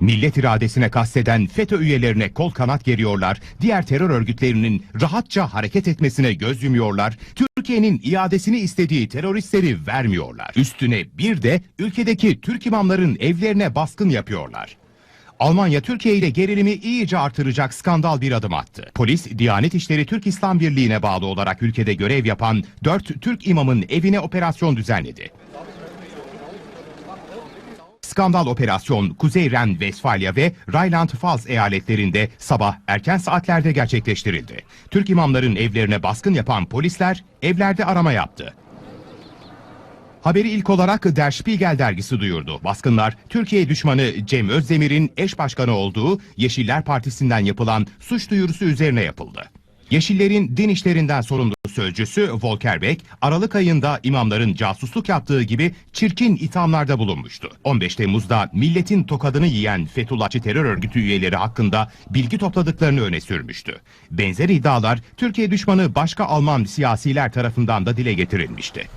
Millet iradesine kasteden FETÖ üyelerine kol kanat geriyorlar, diğer terör örgütlerinin rahatça hareket etmesine göz yumuyorlar, Türkiye'nin iadesini istediği teröristleri vermiyorlar. Üstüne bir de ülkedeki Türk imamların evlerine baskın yapıyorlar. Almanya Türkiye ile gerilimi iyice artıracak skandal bir adım attı. Polis, Diyanet İşleri Türk İslam Birliği'ne bağlı olarak ülkede görev yapan 4 Türk imamın evine operasyon düzenledi. Skandal operasyon Kuzey Ren-Vesfalya ve Rheinland-Pfalz eyaletlerinde sabah erken saatlerde gerçekleştirildi. Türk imamların evlerine baskın yapan polisler evlerde arama yaptı. Haberi ilk olarak Der Spiegel dergisi duyurdu. Baskınlar Türkiye düşmanı Cem Özdemir'in eş başkanı olduğu Yeşiller Partisi'nden yapılan suç duyurusu üzerine yapıldı. Yeşillerin din işlerinden sorumlu sözcüsü Volker Beck, Aralık ayında imamların casusluk yaptığı gibi çirkin ithamlarda bulunmuştu. 15 Temmuz'da milletin tokadını yiyen Fethullahçı terör örgütü üyeleri hakkında bilgi topladıklarını öne sürmüştü. Benzer iddialar Türkiye düşmanı başka Alman siyasiler tarafından da dile getirilmişti.